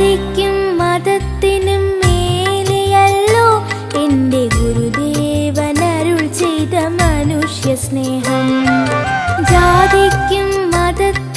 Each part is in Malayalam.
ജാതിക്കും മതത്തിനും മേലെയല്ലോ എന്റെ ഗുരുദേവനരുൾ ചെയ്ത മനുഷ്യ സ്നേഹം. ജാതിക്കും മതത്തിനും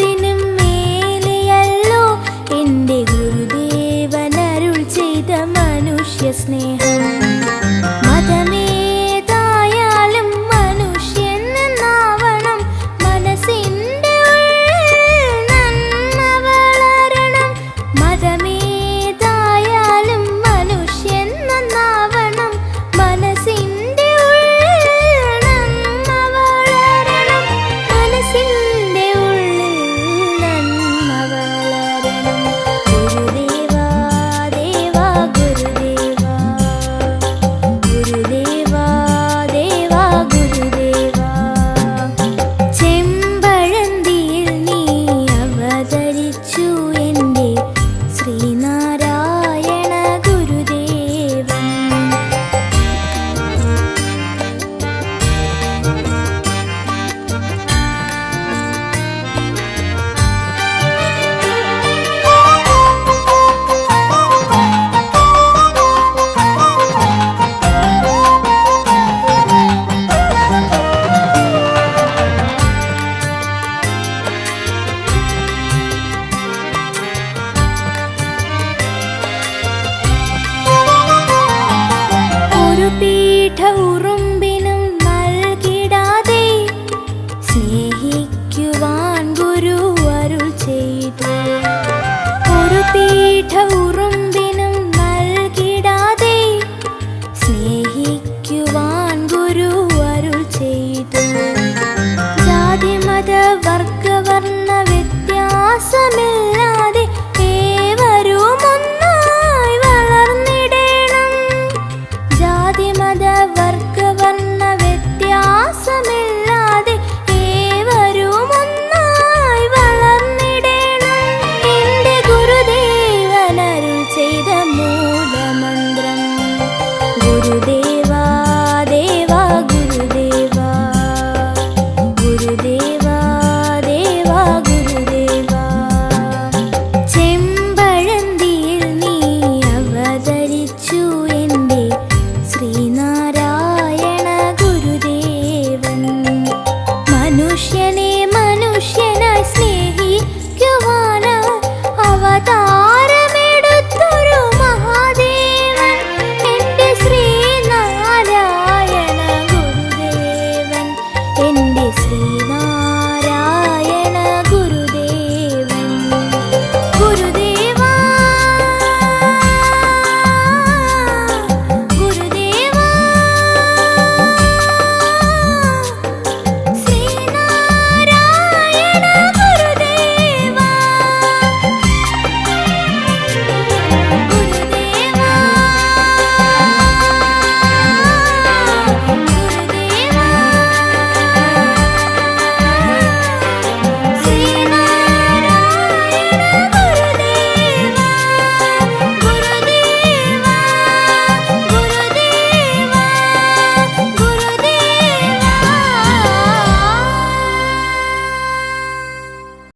ഒരു പീഠ ഉറുമ്പിനും നൽകിടാതെ സ്നേഹിക്കുവാൻ ഗുരു അരുൾ ചെയ്തു. ഒരു പീഠ ഉറുമ്പിനും നൽകിടാതെ സ്നേഹിക്കുവാൻ ഗുരു അരുൾ ചെയ്തു. ജാതി മത വർഗ വർണ ada